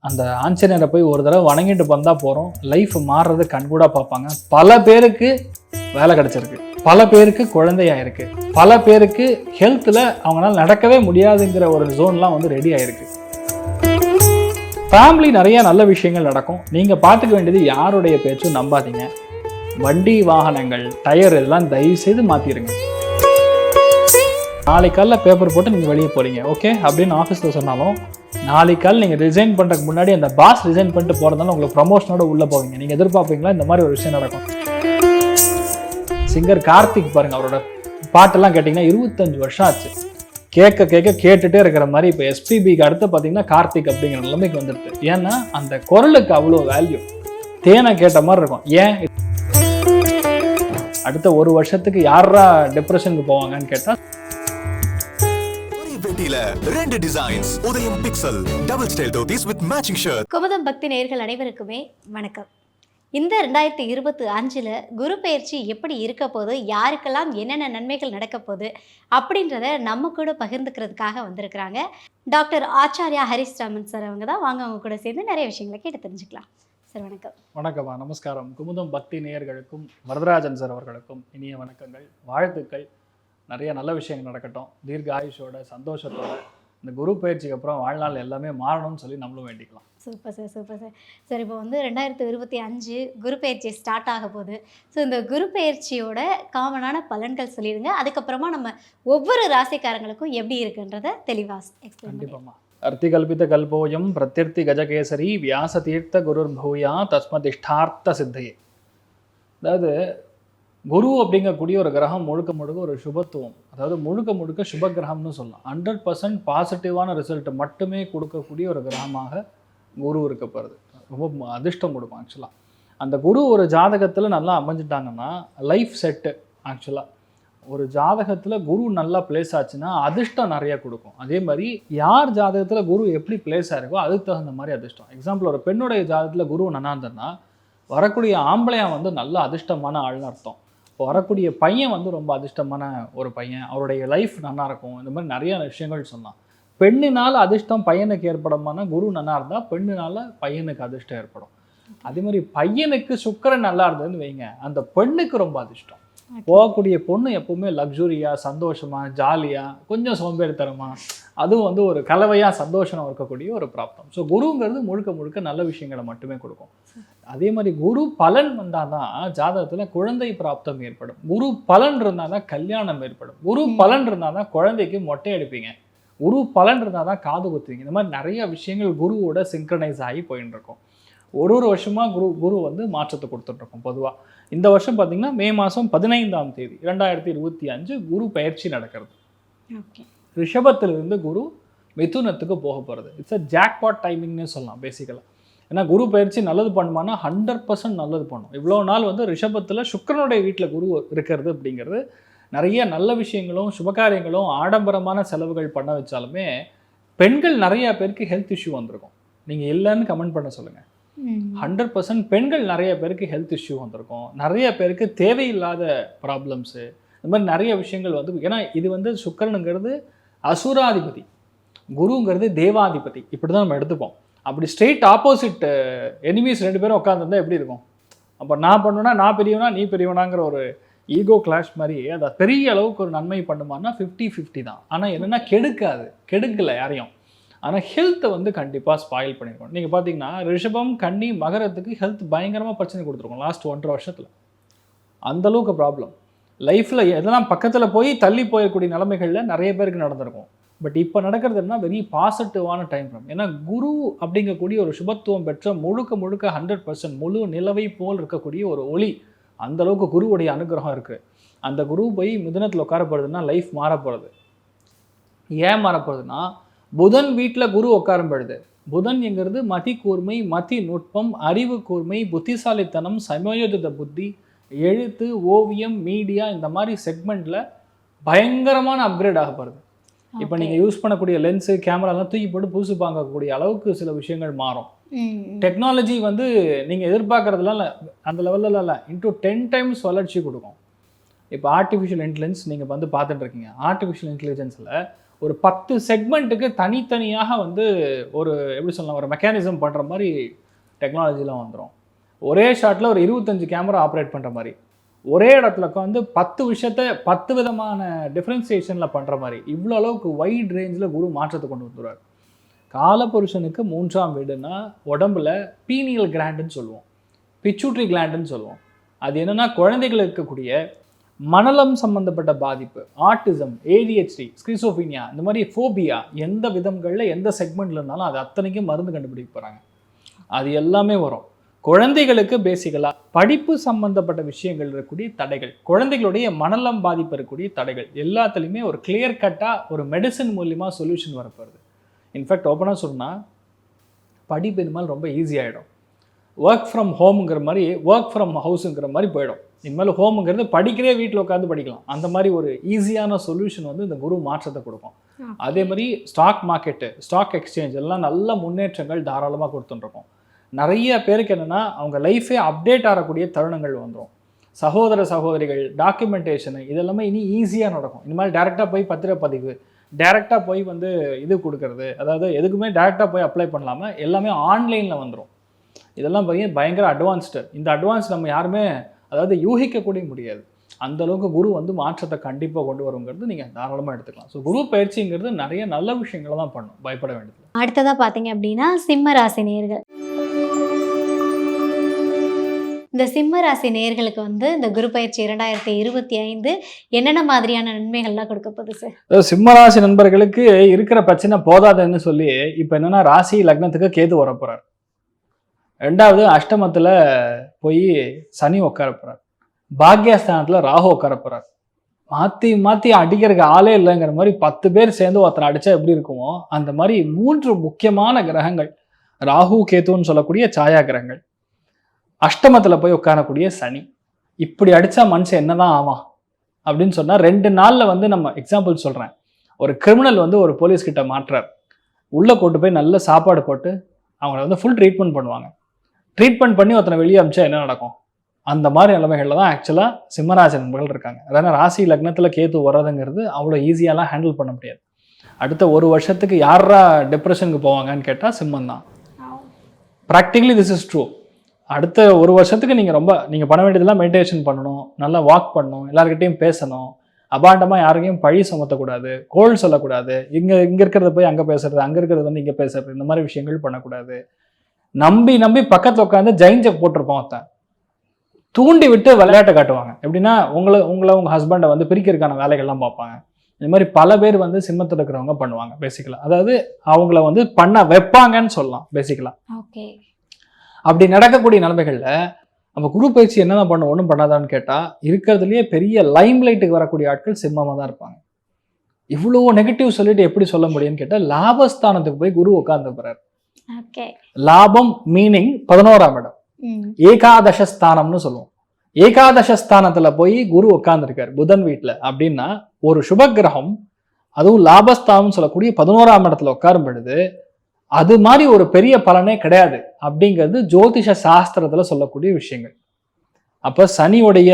அந்த ஆஞ்சநேயரை போய் ஒரு தடவை வணங்கிட்டு வந்தா போறோம். லைஃப் மாறுறது கண்கூடா பார்ப்பாங்க. பல பேருக்கு வேலை கிடைச்சிருக்கு. பல பேருக்கு குழந்தையாயிருக்கு. பல பேருக்கு ஹெல்த்தில் அவங்களால நடக்கவே முடியாதுங்கிற ஒரு ஜோன்லாம் வந்து ரெடி ஆயிருக்கு. ஃபேமிலி நிறைய நல்ல விஷயங்கள் நடக்கும். நீங்க பார்த்துக்க வேண்டியது யாருடைய பேச்சும் நம்பாதீங்க. வண்டி வாகனங்கள் டயர் இதெல்லாம் தயவு செய்து மாத்திருங்க. நாளைக்கு காலைல பேப்பர் போட்டு நீங்கள் வெளியே போறீங்க. ஓகே அப்படின்னு ஆஃபீஸில் சொன்னாலும் நாளைக்கால் நீங்கள் ரிசைன் பண்ணுறதுக்கு முன்னாடி அந்த பாஸ் ரிசைன் பண்ணிட்டு போகிறதால உங்களுக்கு ப்ரமோஷனோட உள்ளே போவீங்க. நீங்கள் எதிர்பார்ப்பீங்களா? இந்த மாதிரி ஒரு விஷயம் நடக்கும். சிங்கர் கார்த்திக் பாருங்க அவரோட பாட்டெல்லாம் கேட்டிங்கன்னா இருபத்தஞ்சு வருஷம் ஆச்சு. கேட்க கேட்க கேட்டுட்டே இருக்கிற மாதிரி இப்போ எஸ்பிபிக்கு அடுத்து பார்த்தீங்கன்னா கார்த்திக் அப்படிங்கிற நிலைமைக்கு வந்துடுது. ஏன்னா அந்த குரலுக்கு அவ்வளோ வேல்யூ தேனை கேட்ட மாதிரி இருக்கும். ஏன்? அடுத்த ஒரு வருஷத்துக்கு யாரா டிப்ரெஷனுக்கு போவாங்கன்னு கேட்டால் ஒரே பெட்டியில ரெண்டு designs Udhayam pixel double style dhotis with matching shirt Kumudam Bhakti நேயர்கள் அனைவருக்குமே வணக்கம். இந்த ரெண்டாயிரத்தி இருபத்தி அஞ்சில் குரு பயிற்சி எப்படி இருக்க போகுது யாருக்கெல்லாம் என்னென்ன நன்மைகள் நடக்க போகுது அப்படின்றத நம்ம கூட பகிர்ந்துக்கிறதுக்காக வந்திருக்கிறாங்க. டாக்டர் ஆச்சாரியா ஹரிஸ் ராமன் சார் அவங்க தான். வாங்க அவங்க கூட சேர்ந்து நிறைய விஷயங்களை கேட்டு தெரிஞ்சுக்கலாம். சார் வணக்கம். வணக்கம்மா. நமஸ்காரம். குமுதம் பக்தி நேயர்களுக்கும் வரதராஜன் சார் அவர்களுக்கும் இனிய வணக்கங்கள் வாழ்த்துக்கள். நிறைய நல்ல விஷயங்கள் நடக்கட்டும். தீர்க்க ஆயுஷோட சந்தோஷத்தோட இந்த குரு பயிற்சிக்கு அப்புறம் வாழ்நாள் எல்லாமே மாறணும்னு சொல்லி நம்மளும் வேண்டிக்கலாம். Super sir super sir. Sir இப்போ வந்து ரெண்டாயிரத்தி இருபத்தி அஞ்சு குரு பயிற்சி ஸ்டார்ட் ஆக போகுது. ஸோ இந்த குரு பயிற்சியோட காமனான பலன்கள் சொல்லிடுங்க. அதுக்கப்புறமா நம்ம ஒவ்வொரு ராசிக்காரங்களுக்கும் எப்படி இருக்குன்றத தெளிவாக எக்ஸ்பிளைன் பண்ணி கண்டிப்பாம்மா. அர்த்திகல்பித கல்போயம் பிரத்யர்த்தி கஜகேசரி வியாச தீர்த்த குருர் பூயா தஸ்மத் இஷ்டார்த்த சித்தையே. அதாவது குரு அப்படிங்கக்கூடிய ஒரு கிரகம் முழுக்க முழுக்க ஒரு சுபத்துவம். அதாவது முழுக்க முழுக்க சுப கிரகம்னு சொல்லலாம். ஹண்ட்ரட் பர்சன்ட் பாசிட்டிவான ரிசல்ட் மட்டுமே கொடுக்கக்கூடிய ஒரு கிரகமாக குரு இருக்கப்படுது ரொம்ப அதிர்ஷ்டம் கொடுக்கும் ஆக்சுவலாக அந்த குரு ஒரு ஜாதகத்தில் நல்லா அமைஞ்சிட்டாங்கன்னா லைஃப் செட்டு ஆக்சுவலாக ஒரு ஜாதகத்தில் குரு நல்லா பிளேஸ் ஆச்சுன்னா அதிர்ஷ்டம் நிறைய கொடுக்கும். அதே மாதிரி யார் ஜாதகத்தில் குரு எப்படி பிளேஸ் ஆயிருக்கோ அதுக்கு தகுந்த மாதிரி அதிர்ஷ்டம். எக்ஸாம்பிள் ஒரு பெண்ணுடைய ஜாதகத்தில் குரு நல்லா இருந்ததுன்னா வரக்கூடிய ஆம்பளையான் வந்து நல்ல அதிர்ஷ்டமான ஆள்னு அர்த்தம். இப்போ வரக்கூடிய பையன் வந்து ரொம்ப அதிர்ஷ்டமான ஒரு பையன். அவருடைய லைஃப் நல்லா இருக்கும் இந்த மாதிரி நிறைய விஷயங்கள் சொன்னான். பெண்ணினால் அதிர்ஷ்டம் பையனுக்கு ஏற்படமான குரு நல்லா இருந்தால் பெண்ணினால் பையனுக்கு அதிர்ஷ்டம் ஏற்படும். அதே மாதிரி பையனுக்கு சுக்கரன் நல்லா இருந்ததுன்னு வைங்க. அந்த பெண்ணுக்கு ரொம்ப அதிர்ஷ்டம். போகக்கூடிய பொண்ணு எப்பவுமே லக்ஸுரியா சந்தோஷமா ஜாலியா கொஞ்சம் சோம்பேறித்தனமா அதுவும் வந்து ஒரு கலவையா சந்தோஷம் இருக்கக்கூடிய ஒரு பிராப்தம். ஸோ குருங்கிறது முழுக்க முழுக்க நல்ல விஷயங்களை மட்டுமே கொடுக்கும். அதே மாதிரி குரு பலன் வந்தாதான் ஜாதகத்துல குழந்தை பிராப்தம் ஏற்படும். குரு பலன் இருந்தாதான் கல்யாணம் ஏற்படும். குரு பலன் இருந்தாதான் குழந்தைக்கு மொட்டை அடிப்பீங்க. குரு பலன் இருந்தாதான் காது குத்துவீங்க. இந்த மாதிரி நிறைய விஷயங்கள் குருவோட சிங்க்ரனைஸ் ஆகி போயின்னு இருக்கும். ஒரு ஒரு வருஷமா குரு குரு வந்து மாற்றத்தை கொடுத்துட்டு இருக்கும் பொதுவா. இந்த வருஷம் பார்த்தீங்கன்னா மே மாதம் பதினைந்தாம் தேதி இரண்டாயிரத்தி இருபத்தி அஞ்சு குரு பயிற்சி நடக்கிறது. ரிஷபத்திலிருந்து குரு மிதுனத்துக்கு போக போகிறது இட்ஸ் அ ஜாக்பாட் டைமிங்னு சொல்லலாம் பேசிக்கலாக ஏன்னா குரு பயிற்சி நல்லது பண்ணுமானா ஹண்ட்ரட் பர்சன்ட் நல்லது பண்ணும். இவ்வளோ நாள் வந்து ரிஷபத்தில் சுக்கிரனுடைய வீட்டில் குரு இருக்கிறது அப்படிங்கிறது நிறைய நல்ல விஷயங்களும் சுபகாரியங்களும் ஆடம்பரமான செலவுகள் பண்ண வச்சாலுமே பெண்கள் நிறைய பேருக்கு ஹெல்த் இஷ்யூ வந்திருக்கும். நீங்கள் இல்லைன்னு கமெண்ட் பண்ண சொல்லுங்கள் ஹண்ட்ரட் பர்சன்ட் பெண்கள் நிறைய பேருக்கு ஹெல்த் இஷ்யூ வந்திருக்கும். நிறைய பேருக்கு தேவையில்லாத ப்ராப்ளம்ஸு இந்த மாதிரி நிறைய விஷயங்கள் வந்து ஏன்னா இது வந்து சுக்கரனுங்கிறது அசுராதிபதி. குருங்கிறது தேவாதிபதி. இப்படி தான் நம்ம எடுத்துப்போம். அப்படி ஸ்ட்ரெயிட் ஆப்போசிட் எனிமீஸ் ரெண்டு பேரும் உட்காந்துருந்தா எப்படி இருக்கும்? அப்போ நான் பண்ணுவேன்னா நான் பெரியவனா நீ பெரியவனாங்கிற ஒரு ஈகோ கிளாஷ் மாதிரி அதை பெரிய அளவுக்கு ஒரு நன்மை பண்ணுமான்னா ஃபிஃப்டி ஃபிஃப்டி தான். ஆனால் என்னென்னா கெடுக்காது. கெடுக்கல யாரையும். ஆனால் ஹெல்த்தை வந்து கண்டிப்பாக ஸ்பாயில் பண்ணியிருக்கோம் நீங்கள் பார்த்தீங்கன்னா ரிஷபம் கன்னி மகரத்துக்கு ஹெல்த் பயங்கரமாக பிரச்சனை கொடுத்துருக்கோம் லாஸ்ட் ஒன்றரை வருஷத்தில். அந்தளவுக்கு ப்ராப்ளம் லைஃப்பில் எதெல்லாம் பக்கத்தில் போய் தள்ளி போயக்கூடிய நிலைமைகளில் நிறைய பேருக்கு நடந்திருக்கும். பட் இப்போ நடக்கிறது என்ன வெரி பாசிட்டிவான டைம் ஃப்ரம் ஏன்னா குரு அப்படிங்கக்கூடிய ஒரு சுபத்துவம் பெற்ற முழுக்க முழுக்க ஹண்ட்ரட் பர்சன்ட் முழு நிலவை போல் இருக்கக்கூடிய ஒரு ஒளி. அந்தளவுக்கு குருவுடைய அனுகிரகம் இருக்குது அந்த குரு போய் மிதனத்தில் உட்கார போகிறதுனா லைஃப் மாற போகிறது ஏன் மாற போகிறதுனா புதன் வீட்டில் குரு உட்காரும் பொழுது புதன் என்கிறது மதி கூர்மை மதி நுட்பம் அறிவு கூர்மை புத்திசாலித்தனம் சமயோஜித புத்தி எழுத்து ஓவியம் மீடியா இந்த மாதிரி செக்மெண்ட்டில் பயங்கரமான அப்கிரேட் ஆக போகிறது இப்போ நீங்கள் யூஸ் பண்ணக்கூடிய லென்ஸு கேமராலாம் தூக்கி போட்டு புதுசு பார்க்கக்கூடிய அளவுக்கு சில விஷயங்கள் மாறும். டெக்னாலஜி வந்து நீங்கள் எதிர்பார்க்குறதுலாம் அந்த லெவலில் இல்லை. இன்டூ டென் டைம்ஸ் வளர்ச்சி கொடுக்கும். இப்போ ஆர்டிஃபிஷியல் இன்டெலிஜென்ஸ் நீங்கள் வந்து பார்த்துட்டு இருக்கீங்க. ஆர்டிஃபிஷியல் இன்டெலிஜென்ஸில் ஒரு பத்து செக்மெண்ட்டுக்கு தனித்தனியாக வந்து ஒரு எப்படி சொல்லலாம் ஒரு மெக்கானிசம் பண்ணுற மாதிரி டெக்னாலஜிலாம் வந்துடும் ஒரே ஷாட்டில் ஒரு இருபத்தஞ்சு கேமரா ஆப்ரேட் பண்ணுற மாதிரி. ஒரே இடத்துல உட்காந்து பத்து விஷயத்த பத்து விதமான டிஃப்ரென்சியேஷனில் பண்ணுற மாதிரி. இவ்வளோ அளவுக்கு வைட் ரேஞ்சில் குரு மாற்றத்தை கொண்டு வந்துடுவார் காலபுருஷனுக்கு மூன்றாம் வீடுனா உடம்புல பீனியல் கிளாண்டுன்னு சொல்லுவோம். பிச்சூட்ரி கிளாண்டுன்னு சொல்லுவோம். அது என்னென்னா குழந்தைகள் இருக்கக்கூடிய மனலம் சம்பந்தப்பட்ட பாதிப்பு ஆர்டிசம் ஏடிஹெச்டி ஸ்கிரிசோபீனியா இந்த மாதிரி ஃபோபியா எந்த விதங்களில் எந்த செக்மெண்ட்ல இருந்தாலும் அது அத்தனைக்கும் மருந்து கண்டுபிடிக்க போகிறாங்க அது எல்லாமே வரும். குழந்தைகளுக்கு பேசிக்கலாக படிப்பு சம்பந்தப்பட்ட விஷயங்கள் இருக்கக்கூடிய தடைகள் குழந்தைகளுடைய மனலம் பாதிப்பு இருக்கக்கூடிய தடைகள் எல்லாத்துலேயுமே ஒரு கிளியர் கட்டாக ஒரு மெடிசன் மூலியமாக சொல்யூஷன் வரப்போகுது இன்ஃபேக்ட் ஓப்பனாக சொன்னால் படிப்பு இனிமேல் ரொம்ப ஈஸியாகிடும் ஒர்க் ஃப்ரம் ஹோம்ங்கிற மாதிரி ஒர்க் ஃப்ரம் ஹவுஸுங்கிற மாதிரி போயிடும். இனிமேல் ஹோம்ங்கிறது படிக்கிறே வீட்டில் உட்காந்து படிக்கலாம். அந்த மாதிரி ஒரு ஈஸியான சொல்யூஷன் வந்து இந்த குரு மாற்றத்தை கொடுக்கும். அதே மாதிரி ஸ்டாக் மார்க்கெட்டு ஸ்டாக் எக்ஸ்சேஞ்ச் எல்லாம் நல்ல முன்னேற்றங்கள் தாராளமாக கொடுத்துட்டுருக்கோம். நிறைய பேருக்கு என்னென்னா அவங்க லைஃபே அப்டேட் ஆகக்கூடிய தருணங்கள் வந்துடும் சகோதர சகோதரிகள் டாக்குமெண்டேஷனு இதெல்லாமே இனி ஈஸியாக நடக்கும். இனிமேல் டேரெக்டாக போய் பத்திரப்பதிவு டேரெக்டாக போய் வந்து இது கொடுக்கறது அதாவது எதுக்குமே டேரெக்டாக போய் அப்ளை பண்ணலாமல் எல்லாமே ஆன்லைனில் வந்துடும் இதெல்லாம் பையன் பயங்கர அட்வான்ஸ்டு இந்த அட்வான்ஸ் நம்ம யாருமே அதாவது யூகிக்கக்கூடிய முடியாது. அந்த அளவுக்கு குரு வந்து மாற்றத்தை கண்டிப்பாக கொண்டு வருங்கிறது நீங்கள் தாராளமாக எடுத்துக்கலாம். ஸோ குரு பயிற்சிங்கிறது நிறைய நல்ல விஷயங்களை தான் பண்ணும். பயப்பட வேண்டியது அடுத்ததா பார்த்தீங்க அப்படின்னா சிம்ம ராசி நேர்கள். இந்த சிம்ம ராசி நேர்களுக்கு வந்து இந்த குரு பயிற்சி இரண்டாயிரத்தி இருபத்தி ஐந்து என்னென்ன மாதிரியான நன்மைகள்லாம் கொடுக்க போகுது சார் அதாவது சிம்மராசி நண்பர்களுக்கு இருக்கிற பிரச்சனை போதாதுன்னு சொல்லி இப்போ என்னன்னா ராசி லக்னத்துக்கு கேது வர ரெண்டாவது அஷ்டமத்தில் போய் சனி உட்கார போகிறார் பாக்யஸ்தானத்தில் ராகு உட்கார போறார். மாற்றி மாற்றி அடிக்கிறதுக்கு ஆளே இல்லைங்கிற மாதிரி பத்து பேர் சேர்ந்து ஒருத்தனை அடித்தா எப்படி இருக்குமோ அந்த மாதிரி மூன்று முக்கியமான கிரகங்கள் ராகு கேத்துன்னு சொல்லக்கூடிய சாயா கிரகங்கள். அஷ்டமத்தில் போய் உட்காரக்கூடிய சனி. இப்படி அடித்தா மனுஷன் என்னதான் ஆவான்? அப்படின்னு சொன்னால் ரெண்டு நாளில் வந்து நம்ம எக்ஸாம்பிள் சொல்கிறேன் ஒரு கிரிமினல் வந்து ஒரு போலீஸ்கிட்ட மாட்டுறார். உள்ளே கூட்டு போய் நல்ல சாப்பாடு போட்டு அவங்கள வந்து ஃபுல் ட்ரீட்மெண்ட் பண்ணுவாங்க. ட்ரீட்மெண்ட் பண்ணி ஒருத்தனை வெளியே அமிச்சா என்ன நடக்கும்? அந்த மாதிரி நிலைமைகளில் தான் ஆக்சுவலாக சிம்மராசி நண்பர்கள் இருக்காங்க. அதாவது ராசி லக்னத்தில் கேத்து வர்றதுங்கிறது அவ்வளோ ஈஸியாலாம் ஹேண்டில் பண்ண முடியாது. அடுத்த ஒரு வருஷத்துக்கு யாரா டிப்ரெஷனுக்கு போவாங்கன்னு கேட்டால் சிம்மம் தான் ப்ராக்டிகலி திஸ் இஸ் ட்ரூ அடுத்த ஒரு வருஷத்துக்கு நீங்கள் ரொம்ப நீங்கள் பண்ண வேண்டியதெல்லாம் மெடிடேஷன் பண்ணணும் நல்லா வாக் பண்ணணும் எல்லாருக்கிட்டையும் பேசணும். அபாண்டமாக யாருக்கையும் பழி சுமத்தக்கூடாது கோல் சொல்லக்கூடாது. இங்கே இங்கே இருக்கிறத போய் அங்கே பேசுறது அங்கே இருக்கிறது வந்து இங்கே பேசுறது இந்த மாதிரி விஷயங்கள் பண்ணக்கூடாது. நம்பி நம்பி பக்கத்தில் உட்காந்து ஜெயிஞ்ச போட்டிருப்பான் ஒருத்தன். தூண்டி விட்டு விளையாட்டை காட்டுவாங்க. எப்படின்னா உங்களை உங்களை உங்கள் ஹஸ்பண்டை வந்து பிரிக்கிறதுக்கான வேலைகள்லாம் பார்ப்பாங்க. இந்த மாதிரி பல பேர் வந்து சிம்மத்தில் இருக்கிறவங்க பண்ணுவாங்க பேசிக்கலாக அதாவது அவங்கள வந்து பண்ண வைப்பாங்கன்னு சொல்லலாம் பேசிக்கலாக அப்படி நடக்கக்கூடிய நிலைமைகளில் நம்ம குரு பயிற்சி என்னதான் பண்ண ஒன்றும் பண்ணாதான்னு கேட்டால் இருக்கிறதுலையே பெரிய லைம் லைட்டுக்கு வரக்கூடிய ஆட்கள் சிம்மமாக தான் இருப்பாங்க. இவ்வளோ நெகட்டிவ் சொல்லிட்டு எப்படி சொல்ல முடியும்னு கேட்டால் லாபஸ்தானத்துக்கு போய் குரு உட்கார்ந்து ஓகே லாபம் மீனிங் பதினோராம் இடம். ஏகாதசஸ்தானம்னு சொல்லுவோம். ஏகாதசஸ்தானத்துல போய் குரு உட்கார்ந்துருக்கார் புதன் வீட்டில் அப்படின்னா ஒரு சுப கிரகம் அதுவும் லாபஸ்தானம் சொல்லக்கூடிய பதினோராம் இடத்துல உட்காரும் பொழுது அது மாதிரி ஒரு பெரிய பலனே கிடையாது அப்படிங்கிறது ஜோதிஷ சாஸ்திரத்துல சொல்லக்கூடிய விஷயங்கள். அப்ப சனியுடைய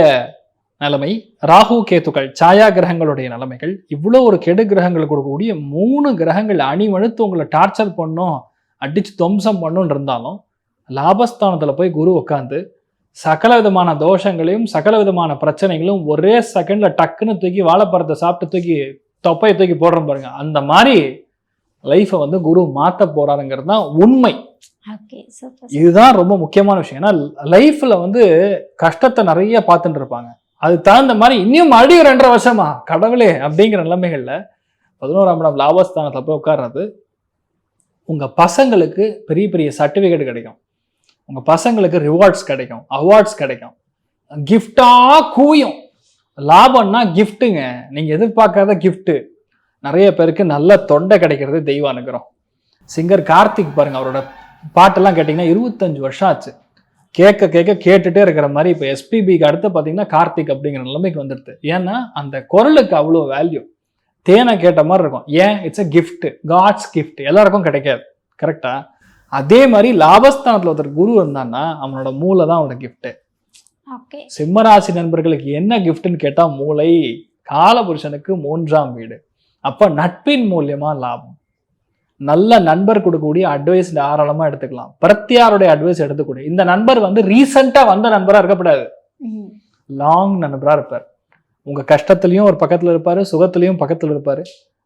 நிலைமை ராகு கேத்துக்கள் சாயா கிரகங்களுடைய நிலைமைகள் இவ்வளோ ஒரு கெடு கிரகங்கள் கொடுக்கக்கூடிய மூணு கிரகங்கள் அணிவழுத்து உங்களை டார்ச்சர் பண்ணும். அடிச்சு துவம்சம் பண்ணுன்னு இருந்தாலும் லாபஸ்தானத்துல போய் குரு உட்காந்து சகல விதமான தோஷங்களையும் சகல விதமான பிரச்சனைகளும் ஒரே செகண்ட்ல டக்குன்னு தூக்கி வாழைப்பழத்தை சாப்பிட்டு தூக்கி தொப்பையை தூக்கி போடுறோம் பாருங்க. அந்த மாதிரி லைஃப்பை வந்து குரு மாத்த போறாருங்கிறது தான் உண்மை. இதுதான் ரொம்ப முக்கியமான விஷயம். ஏன்னா லைஃப்ல வந்து கஷ்டத்தை நிறைய பார்த்துட்டு இருப்பாங்க. அது தகுந்த மாதிரி இன்னும் மறுபடியும் ரெண்டரை வருஷமா? கடவுளே அப்படிங்கிற நிலைமைகள்ல பதினோராம் இடம் லாபஸ்தானத்துல போய் உட்கார்றது உங்கள் பசங்களுக்கு பெரிய பெரிய சர்டிஃபிகேட் கிடைக்கும். உங்கள் பசங்களுக்கு ரிவார்ட்ஸ் கிடைக்கும். அவார்ட்ஸ் கிடைக்கும். கிஃப்டாக கூயும். லாபம்னா கிஃப்ட்டுங்க நீங்கள் எதிர்பார்க்காத கிஃப்ட்டு நிறைய பேருக்கு நல்ல தொண்டை கிடைக்கிறது தெய்வம் அனுக்கிறோம் சிங்கர் கார்த்திக் பாருங்கள் அவரோட பாட்டெல்லாம் கேட்டிங்கன்னா இருபத்தஞ்சு வருஷம் ஆச்சு. கேட்க கேட்க கேட்டுட்டே இருக்கிற மாதிரி இப்போ எஸ்பிபிக்கு அடுத்து பார்த்தீங்கன்னா கார்த்திக் அப்படிங்கிற நிலைமைக்கு வந்துடுது. ஏன்னா அந்த குரலுக்கு அவ்வளோ வேல்யூ தேனை கேட்ட மாதிரி இருக்கும். ஏன்? It's a gift. God's gift. எல்லாருக்கும் கிடைக்காது. கரெக்டா அதே மாதிரி லாபஸ்தானத்தில் ஒருத்தர் குரு இருந்தான்னா அவனோட மூளை தான் அவனோட ஓகே சிம்மராசி நண்பர்களுக்கு என்ன கிஃப்ட்னு கேட்டால் மூளை காலபுருஷனுக்கு மூன்றாம் வீடு. அப்ப நட்பின் மூலியமா லாபம். நல்ல நண்பர் கொடுக்கக்கூடிய அட்வைஸ் தாராளமா எடுத்துக்கலாம். பிரத்தியாருடைய அட்வைஸ் எடுத்துக்கூடிய இந்த நண்பர் வந்து ரீசெண்டா வந்த நண்பரா இருக்கக்கூடாது. லாங் நண்பரா இருப்பார். உங்க கஷ்டத்துலயும் ஒரு பக்கத்துல இருப்பாரு சுகத்திலையும் பக்கத்துல இருப்பாரு.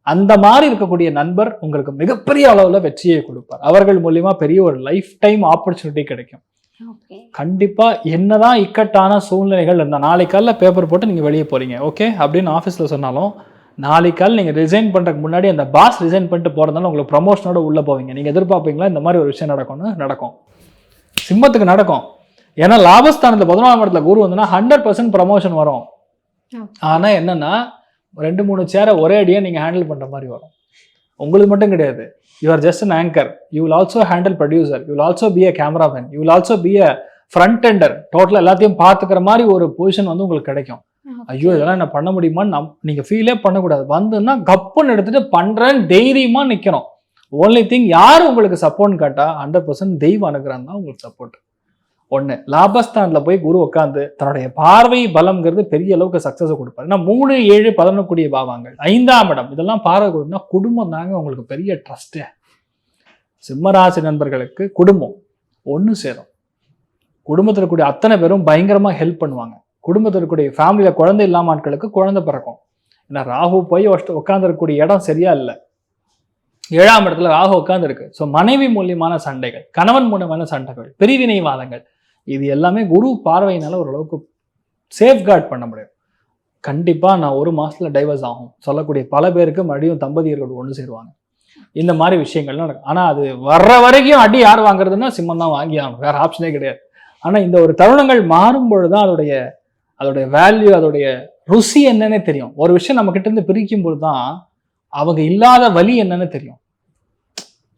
அந்த மாதிரி இருக்கக்கூடிய நண்பர் உங்களுக்கு மிகப்பெரிய அளவுல வெற்றியை கொடுப்பார். அவர்கள் மூலியமா பெரிய ஒரு லைஃப் டைம் ஆப்பர்ச்சுனிட்டி கிடைக்கும். கண்டிப்பா என்னதான் இக்கட்டான சூழ்நிலைகள் இருந்தால் நாளைக்கு காலைல பேப்பர் போட்டு நீங்க வெளியே போறீங்க ஓகே அப்படின்னு ஆஃபீஸ்ல சொன்னாலும் நாளைக்கு கால் நீங்க ரிசைன் பண்றதுக்கு முன்னாடி அந்த பாஸ் ரிசைன் பண்ணிட்டு போறதுனால உங்களுக்கு ப்ரமோஷனோட உள்ள போவீங்க. நீங்க எதிர்பார்ப்பீங்களா இந்த மாதிரி ஒரு விஷயம் நடக்கும்னு? நடக்கும். சிம்மத்துக்கு நடக்கும். ஏன்னா லாபஸ்தானத்துல பதினொன்றாம் இடத்துல குரு வந்துன்னா ஹண்ட்ரட் பர்சன்ட் ப்ரமோஷன் வரும். Okay. ஆனா என்னன்னா ரெண்டு மூணு சேரை ஒரே அடியா நீங்க ஹேண்டில் பண்ற மாதிரி வரும். உங்களுக்கு மட்டும் கிடையாது. You are just an anchor you will also handle producer you will also be a cameraman you will also be a front tender டோட்டலாக எல்லாத்தையும் பார்த்துக்கிற மாதிரி ஒரு பொசிஷன் வந்து உங்களுக்கு கிடைக்கும். ஐயோ இதெல்லாம் என்ன பண்ண முடியுமான்னு நம் நீங்க ஃபீலே பண்ணக்கூடாது. வந்துன்னா கப்புன்னு எடுத்துட்டு பண்றேன்னு தைரியமா நிக்கணும். ஓன்லி திங் யார் உங்களுக்கு சப்போர்ட்னு கேட்டா ஹண்ட்ரட் பர்சன்ட் தெய்வ அனுகிரகம் தான் உங்களுக்கு சப்போர்ட் ஒன்று லாபஸ்தானில் போய் குரு உட்காந்து தன்னுடைய பார்வை பலம்ங்கிறது பெரிய அளவுக்கு சக்ஸஸை கொடுப்பாரு. ஏன்னா மூணு ஏழு பதினொன்று கூடிய ஐந்தாம் இடம். இதெல்லாம் பார்வை கொடுனா குடும்பம் தாங்க உங்களுக்கு பெரிய ட்ரஸ்ட்டு சிம்மராசி நண்பர்களுக்கு குடும்பம் ஒன்று சேரும். குடும்பத்தில் இருக்கக்கூடிய அத்தனை பேரும் பயங்கரமாக ஹெல்ப் பண்ணுவாங்க. குடும்பத்தில் இருக்கக்கூடிய ஃபேமிலியில் குழந்தை இல்லாம ஆட்களுக்கு குழந்தை பிறக்கும். ஏன்னா ராகு போய் உட்காந்துருக்கக்கூடிய இடம் சரியா இல்லை. ஏழாம் இடத்துல ராகு உட்காந்துருக்கு ஸோ மனைவி மூலியமான சண்டைகள் கணவன் மூலியமான சண்டைகள் பிரிவினைவாதங்கள் இது எல்லாமே குரு பார்வையினால ஓரளவுக்கு சேஃப்கார்ட் பண்ண முடியும். கண்டிப்பாக நான் ஒரு மாதத்தில் டைவர்ஸ் ஆகும். சொல்லக்கூடிய பல பேருக்கு மறுபடியும் தம்பதியர்கள் ஒன்று சேருவாங்க. இந்த மாதிரி விஷயங்கள்லாம் நடக்கும். ஆனால் அது வர்ற வரைக்கும் அடி யார் வாங்குறதுன்னா சிம்மம் தான் வாங்கி ஆகணும். வேறு ஆப்ஷனே கிடையாது. ஆனால் இந்த ஒரு தருணங்கள் மாறும் பொழுதுதான் அதோடைய அதோடைய வேல்யூ அதோடைய ருசி என்னன்னே தெரியும். ஒரு விஷயம் நம்ம கிட்டேருந்து பிரிக்கும் பொழுது தான் அவங்க இல்லாத வலி என்னன்னு தெரியும்.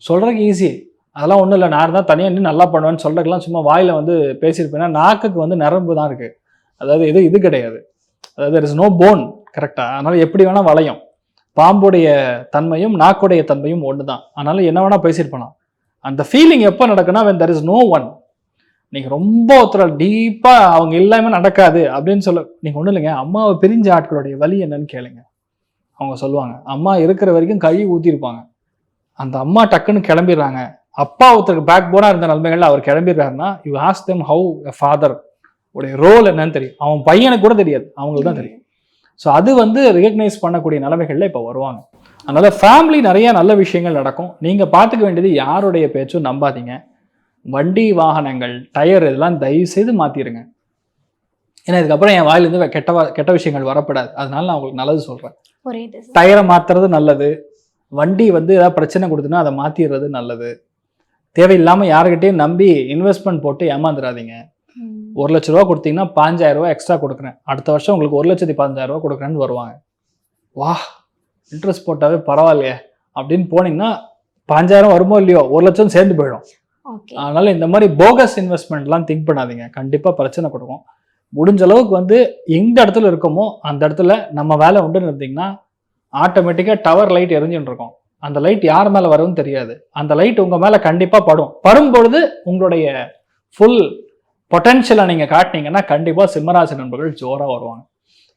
சொல்கிறதுக்கு ஈஸி அதெல்லாம் ஒன்றும் இல்லை. நான் தான் தனியாக நின்று நல்லா பண்ணுவேன்னு சொல்கிறதுக்கெல்லாம் சும்மா வாயில் வந்து பேசியிருப்பேன்னா நாக்குக்கு வந்து நரம்பு தான் இருக்குது அதாவது இது இது கிடையாது. அதாவது இஸ் நோ போன் கரெக்டாக அதனால் எப்படி வேணால் வளையும். பாம்புடைய தன்மையும் நாக்குடைய தன்மையும் ஒன்று தான் அதனால என்ன வேணால் பேசியிருப்பலாம் அந்த ஃபீலிங் எப்போ நடக்குன்னா when there is no one நீங்கள் ரொம்ப ஒருத்தர டீப்பாக அவங்க இல்லாமல் நடக்காது அப்படின்னு சொல்ல நீங்கள் ஒன்றும் இல்லைங்க. அம்மாவை பிரிஞ்ச ஆட்களுடைய வலி என்னன்னு கேளுங்க. அவங்க சொல்லுவாங்க அம்மா இருக்கிற வரைக்கும் கழுவி ஊற்றிருப்பாங்க அந்த அம்மா டக்குன்னு கிளம்பிடுறாங்க. அப்பா ஒருத்தருக்கு பேக் போனா இருந்த நிலைமைகள்ல அவர் கிளம்பிடுறாருன்னா you ask them how a father உடைய ரோல் என்னன்னு தெரியும். அவன் பையனுக்கு கூட தெரியாது. அவங்களுக்கு தான் தெரியும். ஸோ அது வந்து ரெகக்னைஸ் பண்ணக்கூடிய நிலைமைகள்ல இப்போ வருவாங்க. அதனால ஃபேமிலி நிறைய நல்ல விஷயங்கள் நடக்கும். நீங்க பார்த்துக்க வேண்டியது யாருடைய பேச்சும் நம்பாதீங்க. வண்டி வாகனங்கள் டயர் இதெல்லாம் தயவு செய்து மாத்திருங்க. ஏன்னா இதுக்கப்புறம் என் வாயிலிருந்து கெட்ட கெட்ட விஷயங்கள் வரப்படாது. அதனால நான் உங்களுக்கு நல்லது சார் டயரை மாத்துறது நல்லது. வண்டி வந்து ஏதாவது பிரச்சனை கொடுத்துன்னா அதை மாத்திடுறது நல்லது. தேவையில்லாம யாருக்கிட்டையும் நம்பி இன்வெஸ்ட்மெண்ட் போட்டு ஏமாந்துடாதீங்க. ஒரு லட்ச ரூபா கொடுத்தீங்கன்னா பாஞ்சாயிரம் ரூபா எக்ஸ்ட்ரா கொடுக்குறேன். அடுத்த வருஷம் உங்களுக்கு ஒரு லட்சத்தி பதினஞ்சாயிரம் ரூபா கொடுக்குறேன்னு வருவாங்க. வா இன்ட்ரெஸ்ட் போட்டாவே பரவாயில்லையே அப்படின்னு போனீங்கன்னா பாஞ்சாயிரம் வருமோ இல்லையோ ஒரு லட்சம் சேர்ந்து போயிடும். அதனால இந்த மாதிரி போகஸ் இன்வெஸ்ட்மெண்ட்லாம் திங்க் பண்ணாதீங்க. கண்டிப்பா பிரச்சனை கொடுக்கும். முடிஞ்ச அளவுக்கு வந்து எந்த இடத்துல இருக்கோமோ அந்த இடத்துல நம்ம வேலை உண்டுன்னு இருந்தீங்கன்னா ஆட்டோமேட்டிக்கா டவர் லைட் எரிஞ்சுட்டு இருக்கும். அந்த லைட் யார் மேல வரும்னு தெரியாது. அந்த லைட் உங்க மேல கண்டிப்பா படும். படும் பொழுது உங்களுடைய ஃபுல் பொட்டன்ஷியலை நீங்க காட்டினீங்கன்னா கண்டிப்பா சிம்மராசி நண்பர்கள் ஜோரா வருவாங்க.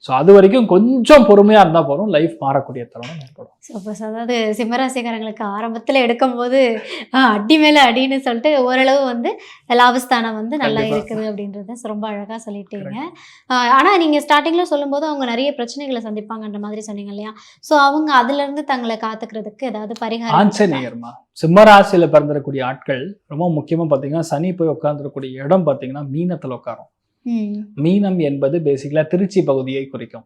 ஸோ அது வரைக்கும் கொஞ்சம் பொறுமையா இருந்தா போதும். லைஃப் மாறக்கூடிய தருணம் ஏற்படும். சூப்பர் அதாவது சிம்மராசிக்காரங்களுக்கு ஆரம்பத்தில் எடுக்கும்போது அடி மேலே அடின்னு சொல்லிட்டு ஓரளவு வந்து லாபஸ்தானம் வந்து நல்லா. இருக்குது அப்படின்றத ரொம்ப அழகாக சொல்லிட்டீங்க. ஆனால் நீங்கள் ஸ்டார்டிங்கில் சொல்லும்போது அவங்க நிறைய பிரச்சனைகளை சந்திப்பாங்கன்ற மாதிரி சொன்னீங்க இல்லையா? ஸோ அவங்க அதுலேருந்து தங்களை காத்துக்கிறதுக்கு ஏதாவது பரிகாரம்? ஆஞ்சநேயர்மா சிம்மராசியில பிறந்திருக்கக்கூடிய ஆட்கள் ரொம்ப முக்கியமா பாத்தீங்கன்னா சனி போய் உட்கார்ந்துருக்கூடிய இடம் பாத்தீங்கன்னா மீனத்துல உட்காரும். மீனம் என்பது பேசிக்கலா திருச்சி பகுதியை குறிக்கும்.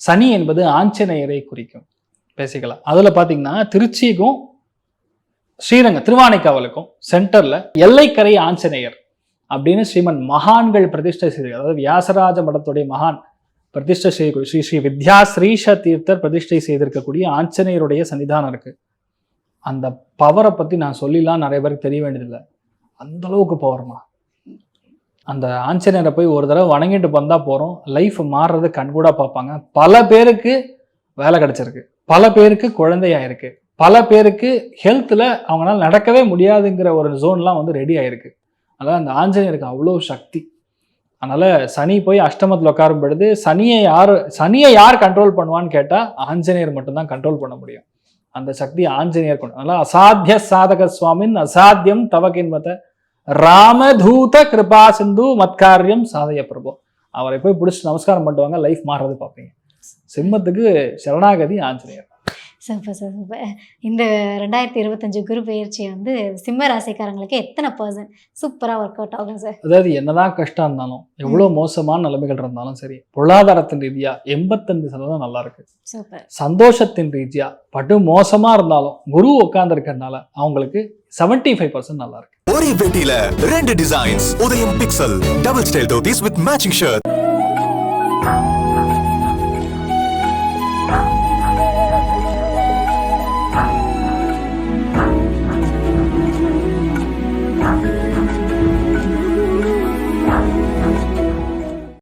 சனி என்பது ஆஞ்சநேயரை குறிக்கும். பேசிக்கலா அதுல பாத்தீங்கன்னா திருச்சிக்கும் ஸ்ரீரங்க திருவானைக்காவலுக்கும் சென்டர்ல எல்லைக்கரை ஆஞ்சநேயர் அப்படின்னு ஸ்ரீமன் மகான்கள் பிரதிஷ்டை செய்து அதாவது வியாசராஜ மடத்துடைய மகான் பிரதிஷ்டை செய்யக்கூடிய ஸ்ரீ ஸ்ரீ வித்யா ஸ்ரீஷ தீர்த்தர் பிரதிஷ்டை செய்திருக்கக்கூடிய ஆஞ்சநேயருடைய சன்னிதானம் இருக்கு. அந்த பவரை பத்தி நான் சொல்லிலாம் நிறைய பேருக்கு தெரிய வேண்டியதில்லை. அந்த அளவுக்கு பவர்மா அந்த ஆஞ்சநேயரை போய் ஒரு தடவை வணங்கிட்டு வந்தால் போகிறோம் லைஃப் மாறுறது கண்கூடாக பார்ப்பாங்க. பல பேருக்கு வேலை கிடச்சிருக்கு. பல பேருக்கு குழந்தையாயிருக்கு. பல பேருக்கு ஹெல்த்தில் அவங்களால நடக்கவே முடியாதுங்கிற ஒரு ஜோன்லாம் வந்து ரெடி ஆயிருக்கு. அதனால் அந்த ஆஞ்சநேயருக்கு அவ்வளோ சக்தி. அதனால் சனி போய் அஷ்டமத்தில் உட்காரும் பொழுது சனியை யார் சனியை யார் கண்ட்ரோல் பண்ணுவான்னு கேட்டால் ஆஞ்சநேயர் மட்டும்தான் கண்ட்ரோல் பண்ண முடியும். அந்த சக்தி ஆஞ்சநேயர் கொண்டு அதனால் அசாத்திய சாதக சுவாமின் அசாத்தியம் தவகின்மத ராமதூத கிருபா சிந்து மத்காரியம் சாதய பிரபு. அவரை போய் பிடிச்சி நமஸ்காரம் பண்ணுவாங்க லைஃப் மாறுறது பார்ப்பீங்க. சிம்மத்துக்கு சரணாகதி ஆஞ்சநேயர். Super sir super. இந்த ரெண்டாயிரத்தி இருபத்தஞ்சு குரு பயிற்சி வந்து சிம்ம ராசிக்காரங்களுக்கு எத்தனை பர்சன்ட் சூப்பராக ஒர்க் அவுட் ஆகும் சார்? அதாவது என்னதான் கஷ்டம் இருந்தாலும் எவ்வளோ மோசமான நிலைமைகள் இருந்தாலும் சரி பொருளாதாரத்தின் ரீதியா எண்பத்தஞ்சு சதவீதம் நல்லா இருக்கு. சூப்பர். சந்தோஷத்தின் ரீதியா படு மோசமா இருந்தாலும் குரு உட்கார்ந்துருக்கறனால அவங்களுக்கு 75% ஃபைவ் பர்சன்ட் நல்லா இருக்கு ஒரே வேட்டியில ரெண்டு designs Udhayam pixel double style dhotis with matching shirt